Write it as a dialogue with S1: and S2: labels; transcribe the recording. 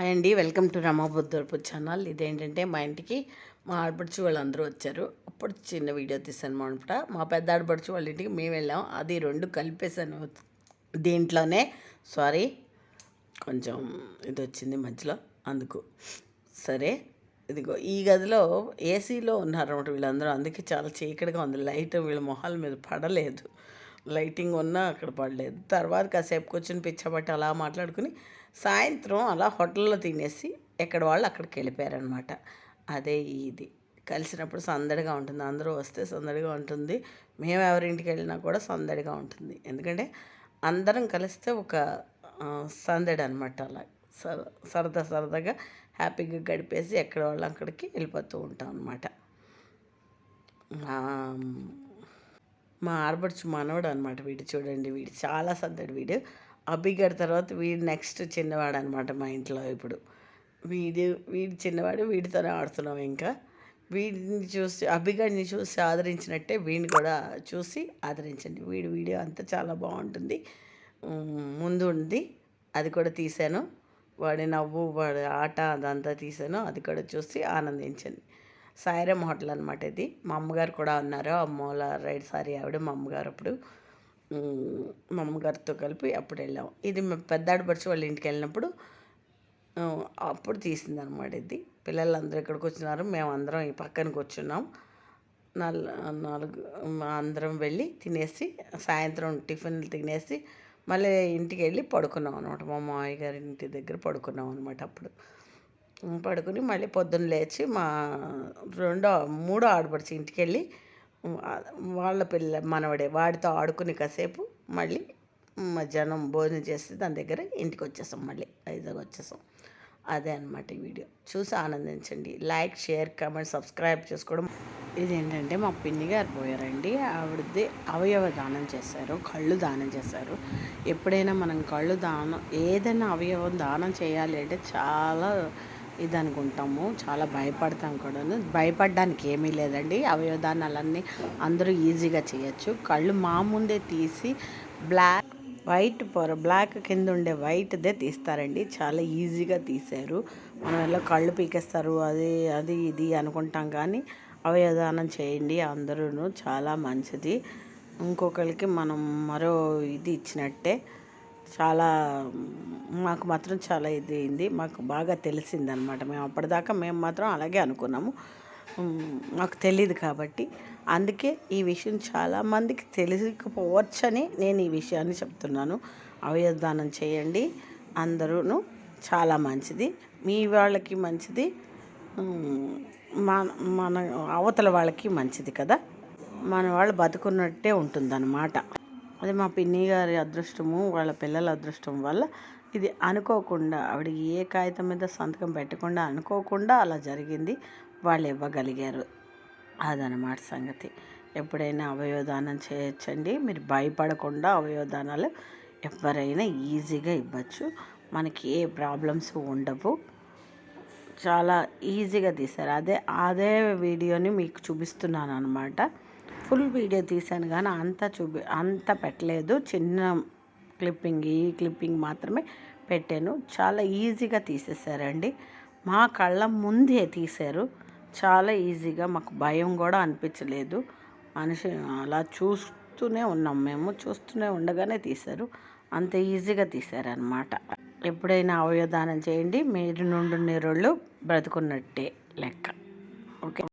S1: Hi అండి welcome to రమాబుద్ధర్పు channel. ఇదేంటంటే మా ఇంటికి మా ఆడపడుచు వాళ్ళందరూ వచ్చారు. అప్పుడు చిన్న వీడియో తీసాను అనమాట మా పెద్ద ఆడపడుచు వాళ్ళ ఇంటికి మేము వెళ్ళాం. అది రెండు కలిపేసాను దీంట్లోనే. సారీ కొంచెం ఇది వచ్చింది మధ్యలో. అందుకు. సరే ఇదిగో ఈ గదిలో ఏసీలో ఉన్నారన్నమాట వీళ్ళందరూ. అందుకే చాలా చీకటిగా ఉంది. లైట్ వీళ్ళ మొహాల మీద పడలేదు. లైటింగ్ ఉన్నా అక్కడ పడలేదు. తర్వాత కాసేపు కూర్చొని పిచ్చబట్టి అలా మాట్లాడుకుని సాయంత్రం అలా హోటల్లో తినేసి ఎక్కడ వాళ్ళు అక్కడికి వెళ్ళిపోయారనమాట అదే ఇది. కలిసినప్పుడు సందడిగా ఉంటుంది. అందరూ వస్తే సందడిగా ఉంటుంది. మేము ఎవరింటికి వెళ్ళినా కూడా సందడిగా ఉంటుంది. ఎందుకంటే అందరం కలిస్తే ఒక సందడి అనమాట అలా. సరదా సరదాగా హ్యాపీగా గడిపేసి ఎక్కడ వాళ్ళు అక్కడికి వెళ్ళిపోతూ ఉంటాం అనమాట మా ఆడబడుచు మనవడు అనమాట వీడు చూడండి. వీడు చాలా సందడి వీడు. అబ్బిగాడి తర్వాత వీడు నెక్స్ట్ చిన్నవాడు అనమాట మా ఇంట్లో ఇప్పుడు. వీడి వీడి చిన్నవాడు వీడితోనే ఆడుతున్నాం ఇంకా. వీడిని చూసి అబ్బిగాడిని చూసి ఆదరించినట్టే వీడిని కూడా చూసి ఆదరించండి. వీడి వీడియో అంతా చాలా బాగుంటుంది. ముందు ఉంది అది కూడా తీశాను. వాడి నవ్వు వాడి ఆట అదంతా తీశాను. అది కూడా చూసి ఆనందించండి. సాయిరామ్ హోటల్ అనమాట ఇది. మా అమ్మగారు కూడా ఉన్నారు. అమ్మోల రైడ్ సారీ ఆవిడ మా అమ్మగారు అప్పుడు. మా అమ్మగారితో కలిపి అప్పుడు వెళ్ళాం. ఇది మేము పెద్దాడపరిచి వాళ్ళ ఇంటికి వెళ్ళినప్పుడు అప్పుడు తీసింది అనమాట ఇది. పిల్లలందరూ ఇక్కడికి వచ్చినారు. మేము అందరం ఈ పక్కన కూర్చున్నాం నల్ నాలుగు అందరం వెళ్ళి తినేసి సాయంత్రం టిఫిన్లు తినేసి మళ్ళీ ఇంటికి వెళ్ళి పడుకున్నాం అనమాట మా మామయ్య గారి ఇంటి దగ్గర పడుకున్నాం అనమాట అప్పుడు. పడుకుని మళ్ళీ పొద్దున్న లేచి మా రెండో మూడో ఆడపడిచి ఇంటికి వెళ్ళి వాళ్ళ పిల్ల మనవడే వాడితో ఆడుకుని కాసేపు మళ్ళీ మధ్యాహ్నం భోజనం చేసి దాని దగ్గర ఇంటికి వచ్చేసాం మళ్ళీ వైజాగ్ వచ్చేసాం అదే అనమాట ఈ వీడియో. చూసి ఆనందించండి. లైక్ షేర్ కామెంట్ సబ్స్క్రైబ్ చేసుకోవడం. ఇదేంటంటే మా పిన్ని గారు పోయారండి. ఆవిడది అవయవ దానం చేశారు కళ్ళు దానం చేశారు. ఎప్పుడైనా మనం కళ్ళు దానం ఏదైనా అవయవం దానం చేయాలి అంటే చాలా ఇది అనుకుంటాము చాలా భయపడతాం కూడా భయపడడానికి ఏమీ లేదండి. అవయవదానాలన్నీ అందరూ ఈజీగా చేయొచ్చు. కళ్ళు మా ముందే తీసి బ్లాక్ వైట్ పొర బ్లాక్ కింద ఉండే వైట్దే తీస్తారండి. చాలా ఈజీగా తీశారు. మనం ఎలా కళ్ళు పీకేస్తారు అది అది ఇది అనుకుంటాం కానీ అవయవదానం చేయండి అందరూ చాలా మంచిది. ఇంకొకరికి మనం మరో ఇది ఇచ్చినట్టే చాలా మాకు మాత్రం చాలా ఇది అయింది మాకు బాగా తెలిసిందనమాట మేము అప్పటిదాకా మేము మాత్రం అలాగే అనుకున్నాము. మాకు తెలియదు కాబట్టి. అందుకే ఈ విషయం చాలామందికి తెలియకపోవచ్చని నేను ఈ విషయాన్ని చెప్తున్నాను. అవయదానం చేయండి. అందరూ చాలా మంచిది. మీ వాళ్ళకి మంచిది. మన మన అవతల వాళ్ళకి మంచిది కదా? మన వాళ్ళు బతుకున్నట్టే ఉంటుందన్నమాట. అది మా పిన్ని గారి అదృష్టము వాళ్ళ పిల్లల అదృష్టం వల్ల ఇది అనుకోకుండా ఆవిడ ఏ కాగితం మీద సంతకం పెట్టకుండా అనుకోకుండా అలా జరిగింది. వాళ్ళు ఇవ్వగలిగారు. అదనమాట సంగతి. ఎప్పుడైనా అవయవదానం చేయొచ్చండి. మీరు భయపడకుండా అవయవదానాలు ఎవరైనా ఈజీగా ఇవ్వచ్చు. మనకి ఏ ప్రాబ్లమ్స్ ఉండవు. చాలా ఈజీగా తీశారు. అదే అదే వీడియోని మీకు చూపిస్తున్నాను అనమాట ఫుల్ వీడియో తీశాను కానీ అంత చూపి అంత పెట్టలేదు. చిన్న క్లిప్పింగ్ ఈ క్లిప్పింగ్ మాత్రమే పెట్టాను. చాలా ఈజీగా తీసేసారండి. మా కళ్ళ ముందే తీశారు. చాలా ఈజీగా మాకు భయం కూడా అనిపించలేదు. మనిషి అలా చూస్తూనే ఉన్నాం మేము. చూస్తూనే ఉండగానే తీశారు. అంత ఈజీగా తీశారనమాట ఎప్పుడైనా అవయదానం చేయండి. మీరు నుండి నీరుళ్ళు బ్రతుకున్నట్టే లెక్క. ఓకే.